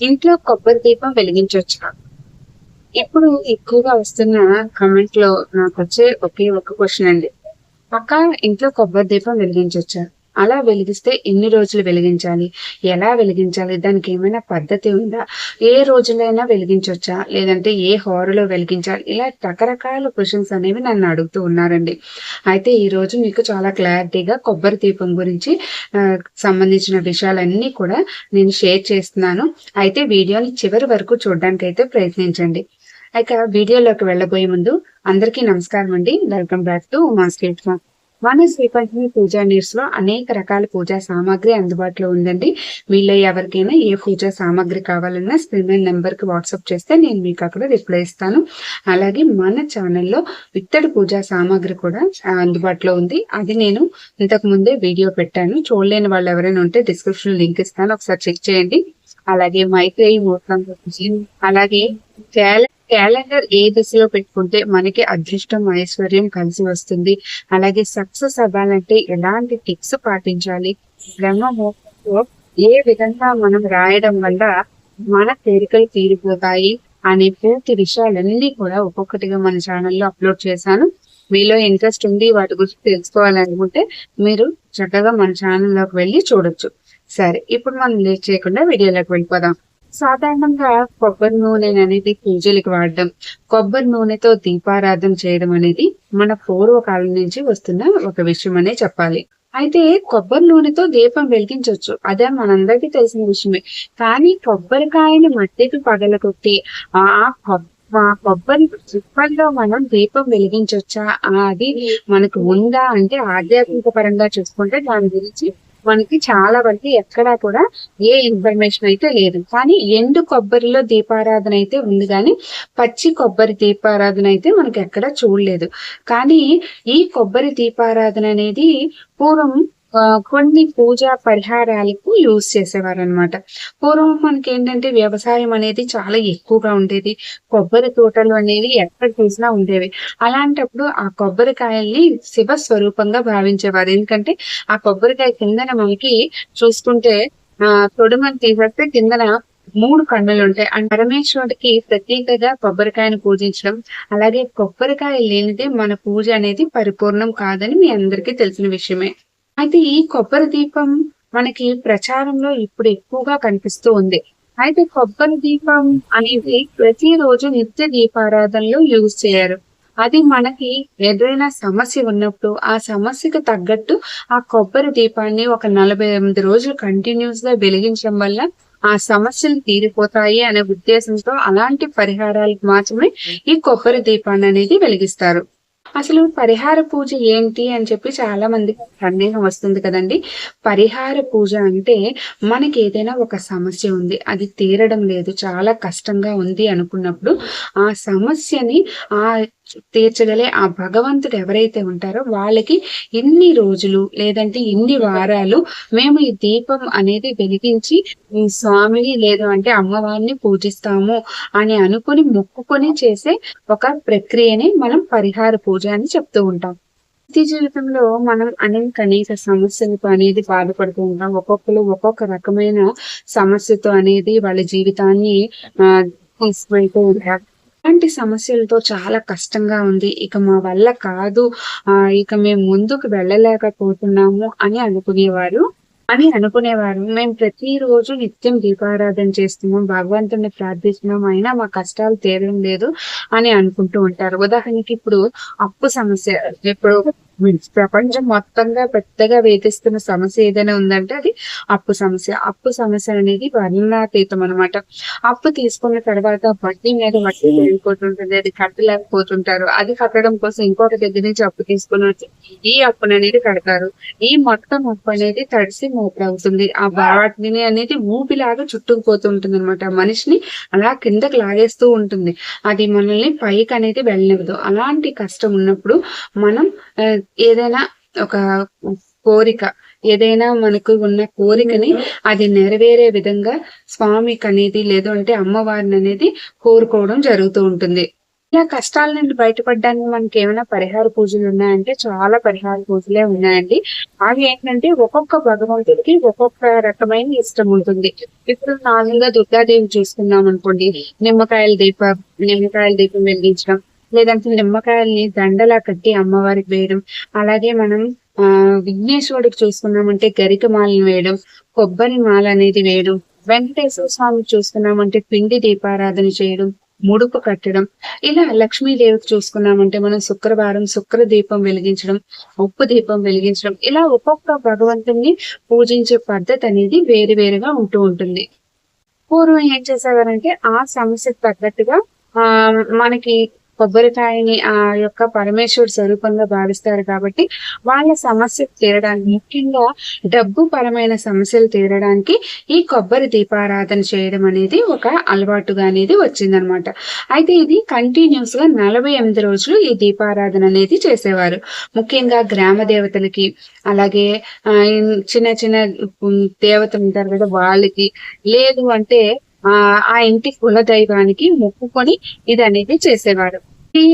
ఇంట్లో కొబ్బరి దీపం వెలిగించవచ్చు ఇప్పుడు ఎక్కువగా వస్తున్న కమెంట్లో నాకు వచ్చే ఒకే ఒక క్వశ్చన్ అండి. పక్క ఇంట్లో కొబ్బరి దీపం వెలిగించవచ్చా అలా వెలిగిస్తే ఎన్ని రోజులు వెలిగించాలి? ఎలా వెలిగించాలి? దానికి ఏమైనా పద్ధతి ఉందా? ఏ రోజులైనా వెలిగించవచ్చా లేదంటే ఏ హారులో వెలిగించాలి? ఇలా రకరకాల క్వశ్చన్స్ అనేవి నన్ను అడుగుతూ ఉన్నారండి. అయితే ఈ రోజు మీకు చాలా క్లారిటీగా కొబ్బరి దీపం గురించి సంబంధించిన విషయాలన్నీ కూడా నేను షేర్ చేస్తున్నాను. అయితే వీడియోని చివరి వరకు చూడడానికి అయితే ప్రయత్నించండి. ఇక వీడియోలోకి వెళ్ళబోయే ముందు అందరికీ నమస్కారం అండి వెల్కమ్ బ్యాక్ టు మా స్ట్రీట్ ఫామ్ మన శ్రీపంచమి పూజా నీర్స్లో అనేక రకాల పూజా సామాగ్రి అందుబాటులో ఉందండి. మీలో ఎవరికైనా ఏ పూజా సామాగ్రి కావాలన్నా స్క్రీన్ మీద నెంబర్కి వాట్సాప్ చేస్తే నేను మీకు అక్కడ రిప్లై ఇస్తాను. అలాగే మన ఛానల్లో ఇత్తడి పూజా సామాగ్రి కూడా అందుబాటులో ఉంది. అది నేను ఇంతకు ముందే వీడియో పెట్టాను. చూడలేని వాళ్ళు ఎవరైనా ఉంటే డిస్క్రిప్షన్ లింక్ ఇస్తాను. ఒకసారి చెక్ చేయండి. అలాగే మైత్రేయి ముహూర్తం అలాగే క్యాలెండర్ ఏ దశలో పెట్టుకుంటే మనకి అదృష్టం ఐశ్వర్యం కలిసి వస్తుంది. అలాగే సక్సెస్ అవ్వాలంటే ఎలాంటి టిప్స్ పాటించాలి? బ్రహ్మ ముహూర్తంలో ఏ విధంగా మనం రాయడం వల్ల మన కోరికలు తీరిపోతాయి అనే పూర్తి విషయాలన్నీ కూడా ఒక్కొక్కటిగా మన ఛానల్లో అప్లోడ్ చేశాను. మీలో ఇంట్రెస్ట్ ఉంది వాటి గురించి తెలుసుకోవాలనుకుంటే మీరు చక్కగా మన ఛానల్లోకి వెళ్ళి చూడొచ్చు. సరే ఇప్పుడు మనం లేట్ చేయకుండా వీడియోలోకి వెళ్ళిపోదాం. సాధారణంగా కొబ్బరి నూనె అనేది పూజలకు వాడడం కొబ్బరి నూనెతో దీపారాధన చేయడం అనేది మన పూర్వకాలం నుంచి వస్తున్న ఒక విషయం అనే చెప్పాలి. అయితే కొబ్బరి నూనెతో దీపం వెలిగించవచ్చు. అదే మనందరికీ తెలిసిన విషయమే. కానీ కొబ్బరికాయని మట్టికి పగలగొట్టి ఆ ఆ కొబ్బరి చిప్పల్లో మనం దీపం వెలిగించవచ్చా? అది మనకు ఉందా? అంటే ఆధ్యాత్మిక పరంగా చూసుకుంటే దాని గురించి మనకి చాలా వరకు ఎక్కడా కూడా ఏ ఇన్ఫర్మేషన్ అయితే లేదు. కానీ ఎండు కొబ్బరిలో దీపారాధన అయితే ఉంది కానీ పచ్చి కొబ్బరి దీపారాధన అయితే మనకి ఎక్కడా చూడలేదు. కానీ ఈ కొబ్బరి దీపారాధన అనేది పూర్వం కొన్ని పూజా పరిహారాలకు యూజ్ చేసేవారు అనమాట పూర్వం మనకి ఏంటంటే వ్యవసాయం అనేది చాలా ఎక్కువగా ఉండేది. కొబ్బరి తోటలు అనేవి ఎక్కడ చూసినా ఉండేవి. అలాంటప్పుడు ఆ కొబ్బరికాయల్ని శివ స్వరూపంగా భావించేవారు. ఎందుకంటే ఆ కొబ్బరికాయ కిందన మనకి చూసుకుంటే ఆ తొడుమని తీసేస్తే కిందన మూడు కన్నులు ఉంటాయి అండ్ పరమేశ్వరుడికి ప్రత్యేకగా కొబ్బరికాయను పూజించడం అలాగే కొబ్బరికాయ లేనిదే మన పూజ అనేది పరిపూర్ణం కాదని మీ అందరికీ తెలిసిన విషయమే. అయితే ఈ కొబ్బరి దీపం మనకి ప్రచారంలో ఇప్పుడు ఎక్కువగా కనిపిస్తూ ఉంది. అయితే కొబ్బరి దీపం అనేది ప్రతిరోజు నిత్య దీపారాధనలో యూజ్ చేయరు. అది మనకి ఏదైనా సమస్య ఉన్నప్పుడు ఆ సమస్యకు తగ్గట్టు ఆ కొబ్బరి దీపాన్ని ఒక నలభై ఎనిమిది రోజులు కంటిన్యూస్గా వెలిగించడం వల్ల ఆ సమస్యలు తీరిపోతాయి అనే ఉద్దేశంతో అలాంటి పరిహారాలకు మాత్రమే ఈ కొబ్బరి దీపాన్ని అనేది వెలిగిస్తారు. అసలు పరిహార పూజ ఏంటి అని చెప్పి చాలా మందికి సందేహం వస్తుంది కదండి. పరిహార పూజ అంటే మనకి ఏదైనా ఒక సమస్య ఉంది అది తీరడం లేదు చాలా కష్టంగా ఉంది అనుకున్నప్పుడు ఆ సమస్యని ఆ తీర్చగలే ఆ భగవంతుడు ఎవరైతే ఉంటారో వాళ్ళకి ఇన్ని రోజులు లేదంటే ఇన్ని వారాలు మేము ఈ దీపం అనేది వెలిగించి స్వామిని లేదు అంటే అమ్మవారిని పూజిస్తాము అని అనుకుని మొక్కుకొని చేసే ఒక ప్రక్రియని మనం పరిహార పూజ అని చెప్తూ ఉంటాం. నిత్య జీవితంలో మనం అనేక అనేక సమస్యలతో అనేది బాధపడుతూ ఉంటాం. ఒక్కొక్కరు ఒక్కొక్క రకమైన సమస్యతో అనేది వాళ్ళ జీవితాన్ని తీసుకువెళ్తూ ఉంటారు అలాంటి సమస్యలతో చాలా కష్టంగా ఉంది. ఇక మా వల్ల కాదు. ఇక మేము ముందుకు వెళ్ళలేకపోతున్నాము అని అనుకునేవారు. అని అనుకునేవారు. మేము ప్రతిరోజు నిత్యం దీపారాధన చేస్తున్నాం. భగవంతుని ప్రార్థిస్తున్నాం. అయినా మా కష్టాలు తీరడం లేదు అని అనుకుంటూ ఉంటారు. ఉదాహరణకి ఇప్పుడు అప్పు సమస్య ఇప్పుడు ప్రపంచం మొత్తంగా పెద్దగా వేధిస్తున్న సమస్య ఏదైనా ఉందంటే అది అప్పు సమస్య. అప్పు సమస్య అనేది వర్ణనాతీతం అనమాట అప్పు తీసుకున్న తర్వాత వడ్డీ మీద వడ్డీ పెరిగిపోతుంటుంది అది కట్టలేకపోతుంటారు. అది కట్టడం కోసం ఇంకొక దగ్గర నుంచి అప్పు తీసుకుని వచ్చి ఈ అప్పును అనేది కడతారు. ఈ మొత్తం అప్పు అనేది తడిసి మోపుడవుతుంది ఆ వాటిని అనేది ఊపిలాగా చుట్టుకుపోతుంటుంది అనమాట మనిషిని అలా కిందకి లాగేస్తూ ఉంటుంది. అది మనల్ని పైకి అనేది వెళ్ళనివ్వదు. అలాంటి కష్టం ఉన్నప్పుడు మనం ఏదైనా ఒక కోరిక ఏదైనా మనకు ఉన్న కోరికని అది నెరవేరే విధంగా స్వామికి అనేది లేదు అంటే అమ్మవారిని అనేది కోరుకోవడం జరుగుతూ ఉంటుంది. ఇలా కష్టాల నుండి బయటపడడానికి మనకి ఏమైనా పరిహార పూజలు ఉన్నాయంటే చాలా పరిహార పూజలే ఉన్నాయండి. అవి ఏంటంటే ఒక్కొక్క భగవంతుడికి ఒక్కొక్క రకమైన ఇష్టం ఉంటుంది. ఇప్పుడు నార్మల్గా దుర్గాదేవి చూసుకున్నాం అనుకోండి నిమ్మకాయల దీపం నిమ్మకాయల దీపం వెలిగించడం లేదంటే నిమ్మకాయల్ని దండలా కట్టి అమ్మవారికి వేయడం. అలాగే మనం ఆ విఘ్నేశ్వరుడికి చూసుకున్నామంటే గరిక మాలను వేయడం కొబ్బరి మాల అనేది వేయడం వెంకటేశ్వర స్వామి చూసుకున్నామంటే పిండి దీపారాధన చేయడం ముడుపు కట్టడం ఇలా లక్ష్మీదేవికి చూసుకున్నామంటే మనం శుక్రవారం శుక్ర దీపం వెలిగించడం ఉప్పు దీపం వెలిగించడం ఇలా ఒక్కొక్క భగవంతుని పూజించే పద్ధతి అనేది వేరు వేరుగా ఉంటూ ఉంటుంది. పూర్వం ఏం చేసేవారంటే ఆ సమస్యకు తగ్గట్టుగా ఆ మనకి కొబ్బరికాయని ఆ యొక్క పరమేశ్వరుడు స్వరూపంగా భావిస్తారు కాబట్టి వాళ్ళ సమస్య తీరడానికి ముఖ్యంగా డబ్బు పరమైన సమస్యలు తీరడానికి ఈ కొబ్బరి దీపారాధన చేయడం అనేది ఒక అలవాటుగా అనేది వచ్చిందనమాట. అయితే ఇది కంటిన్యూస్గా నలభై ఎనిమిది రోజులు ఈ దీపారాధన అనేది చేసేవారు. ముఖ్యంగా గ్రామ దేవతలకి అలాగే చిన్న చిన్న దేవతలు ఉంటారు కదా వాళ్ళకి. లేదు అంటే ఆ ఆ ఇంటి కుల దైవానికి మొక్కుకొని ఇది అనేది చేసేవారు. ఈ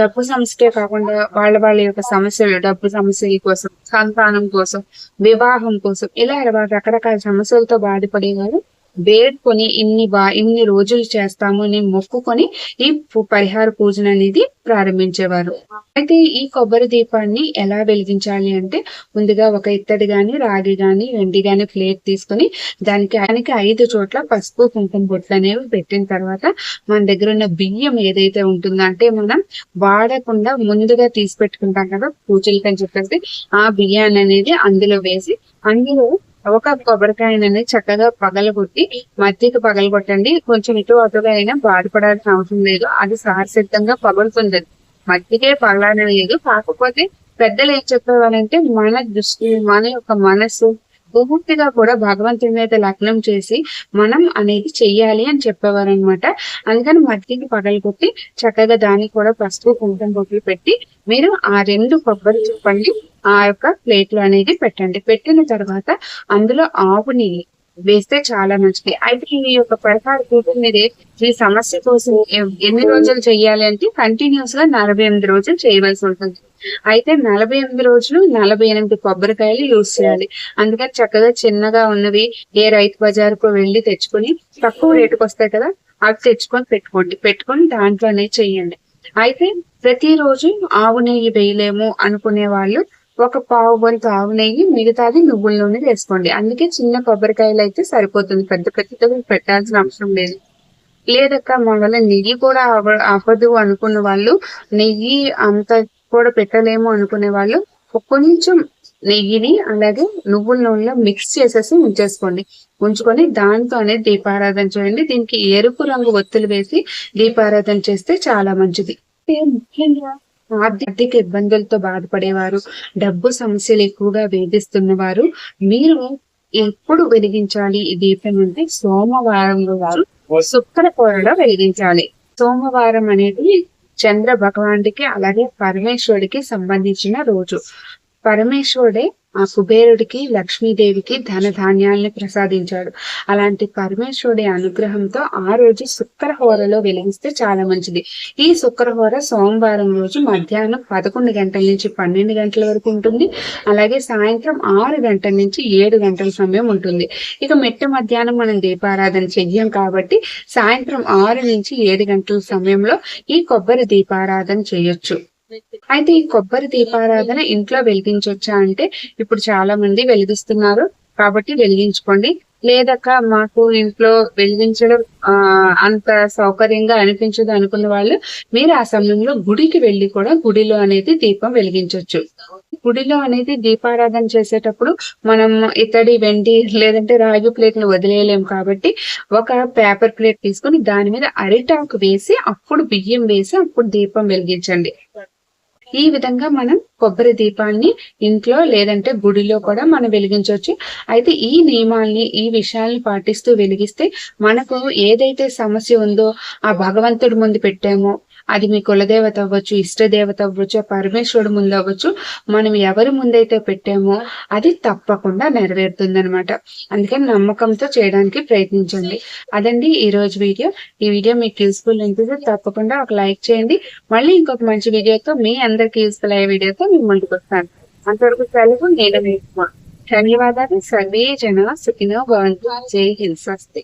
డబ్బు సమస్యే కాకుండా వాళ్ళ వాళ్ళ యొక్క సమస్యలు డబ్బు సమస్యల కోసం సంతానం కోసం వివాహం కోసం ఇలా రకరకాల సమస్యలతో బాధపడేవారు. వేడుకొని ఇన్ని బా ఇన్ని రోజులు చేస్తాము అని మొక్కుకొని ఈ పరిహార పూజన అనేది ప్రారంభించేవారు. అయితే ఈ కొబ్బరి దీపాన్ని ఎలా వెలిగించాలి అంటే ముందుగా ఒక ఇత్తడి గాని రాగి గాని వెండి గాని ప్లేట్ తీసుకొని దానికి ఆయనకి ఐదు చోట్ల పసుపు కుంకుమ బొట్లు అనేవి పెట్టిన తర్వాత మన దగ్గర ఉన్న బియ్యం ఏదైతే ఉంటుందో అంటే మనం వాడకుండా ముందుగా తీసి పెట్టుకుంటాం కదా పూజలకని చెప్పేసి ఆ బియ్యాన్ని అనేది అందులో వేసి అందులో ఒక కొబ్బరికాయనని చక్కగా పగలగొట్టి మధ్యకి పగలగొట్టండి కొంచెం ఇటు అటుగా అయినా బాధపడాల్సిన అవసరం లేదు. అది సహసిద్ధంగా పగులుతుంది. మధ్యకే పగలడం లేదు. కాకపోతే పెద్దలు ఏం చెప్పేవారంటే మన దృష్టి మన యొక్క మనసు పూర్తిగా కూడా భగవంతుని మీద లగ్నం చేసి మనం అనేది చెయ్యాలి అని చెప్పేవారు అనమాట అందుకని మట్టికి పగలగొట్టి చక్కగా దానికి కూడా పసుపు కుంకుమ బొట్లు పెట్టి మీరు ఆ రెండు కొబ్బరి చెప్పండి. ఆ యొక్క ప్లేట్లు అనేది పెట్టండి. పెట్టిన తర్వాత అందులో ఆవు నెయ్యి వేస్తే చాలా మంచిది. అయితే ఈ యొక్క పరిహార కూతురు ఈ సమస్య కోసం ఎన్ని రోజులు చేయాలి అంటే కంటిన్యూస్గా నలభై ఎనిమిది రోజులు చేయవలసి ఉంటుంది. అయితే నలభై ఎనిమిది రోజులు నలభై ఎనిమిది కొబ్బరికాయలు యూజ్ చేయాలి. అందుకని చక్కగా చిన్నగా ఉన్నవి ఏ రైతు బజార్కు వెళ్ళి తెచ్చుకొని తక్కువ రేటుకు వస్తాయి కదా అవి తెచ్చుకొని పెట్టుకోండి. పెట్టుకొని దాంట్లోనే చెయ్యండి. అయితే ప్రతిరోజు ఆవు నెయ్యి వేయలేము అనుకునే వాళ్ళు ఒక పావు వంతు ఆవు నెయ్యి మిగతాది నువ్వుల నూనె వేసుకోండి. అందుకే చిన్న కొబ్బరికాయలు అయితే సరిపోతుంది. పెద్ద పెద్దగా పెట్టాల్సిన అవసరం లేదు. లేదక్క మా వల్ల నెయ్యి కూడా అవ్వదు అనుకున్న వాళ్ళు నెయ్యి అంత కూడా పెట్టలేము అనుకునే వాళ్ళు కొంచెం నెయ్యిని అలాగే నువ్వుల నూనెలో మిక్స్ చేసేసి ఉంచేసుకోండి. ఉంచుకొని దాంతో అనేది దీపారాధన చేయండి. దీనికి ఎరుపు రంగు ఒత్తులు వేసి దీపారాధన చేస్తే చాలా మంచిది. ముఖ్యంగా ఆర్థిక ఇబ్బందులతో బాధపడేవారు డబ్బు సమస్యలు ఎక్కువగా వేధిస్తున్న వారు మీరు ఎప్పుడు వెలిగించాలి ఈ దీపం అంటే సోమవారం వారు శుక్ర కూరలో వెలిగించాలి. సోమవారం అనేది చంద్ర భగవానుడికి అలాగే పరమేశ్వరుడికి సంబంధించిన రోజు. పరమేశ్వరుడే ఆ కుబేరుడికి లక్ష్మీదేవికి ధన ధాన్యాల్ని ప్రసాదించాడు. అలాంటి పరమేశ్వరుడి అనుగ్రహంతో ఆ రోజు శుక్రహోరలో వెలిగిస్తే చాలా మంచిది. ఈ శుక్రహోర సోమవారం రోజు మధ్యాహ్నం పదకొండు గంటల నుంచి పన్నెండు గంటల వరకు ఉంటుంది. అలాగే సాయంత్రం ఆరు గంటల నుంచి ఏడు గంటల సమయం ఉంటుంది. ఇక మెట్ట మధ్యాహ్నం మనం దీపారాధన చెయ్యం కాబట్టి సాయంత్రం ఆరు నుంచి ఏడు గంటల సమయంలో ఈ కొబ్బరి దీపారాధన చేయొచ్చు. అయితే ఈ కొబ్బరి దీపారాధన ఇంట్లో వెలిగించవచ్చా అంటే ఇప్పుడు చాలా మంది వెలిగిస్తున్నారు. కాబట్టి వెలిగించుకోండి. లేదక్క మాకు ఇంట్లో వెలిగించడం అంత సౌకర్యంగా అనిపించదు అనుకున్న వాళ్ళు మీరు ఆ సమయంలో గుడికి వెళ్ళి కూడా గుడిలో అనేది దీపం వెలిగించవచ్చు గుడిలో అనేది దీపారాధన చేసేటప్పుడు మనం ఇతడి వెండి లేదంటే రాగి ప్లేట్లు వదిలేయలేము కాబట్టి ఒక పేపర్ ప్లేట్ తీసుకుని దాని మీద అరిటాకు వేసి అప్పుడు బియ్యం వేసి అప్పుడు దీపం వెలిగించండి. ఈ విధంగా మనం కొబ్బరి దీపాన్ని ఇంట్లో లేదంటే గుడిలో కూడా మనం వెలిగించవచ్చు. అయితే ఈ నియమాల్ని ఈ విషయాల్ని పాటిస్తూ వెలిగిస్తే మనకు ఏదైతే సమస్య ఉందో ఆ భగవంతుడి ముందు పెట్టామో అది మీ కులదేవత అవ్వచ్చు ఇష్ట దేవత అవ్వచ్చు పరమేశ్వరుడు ముందు అవ్వచ్చు మనం ఎవరి ముందైతే పెట్టామో అది తప్పకుండా నెరవేరుతుంది అనమాట అందుకని నమ్మకంతో చేయడానికి ప్రయత్నించండి. అదండి ఈ రోజు వీడియో. ఈ వీడియో మీకు యూస్ఫుల్ అనిపిస్తే తప్పకుండా ఒక లైక్ చేయండి. మళ్ళీ ఇంకొక మంచి వీడియోతో మీ అందరికి యూస్ఫుల్ అయ్యే వీడియోతో మీ ముందుకు వస్తాను. అంతవరకు సెలవు నేను ధన్యవాదాలు. సర్వే జన సుఖినో భవంతు. జై హింసస్తే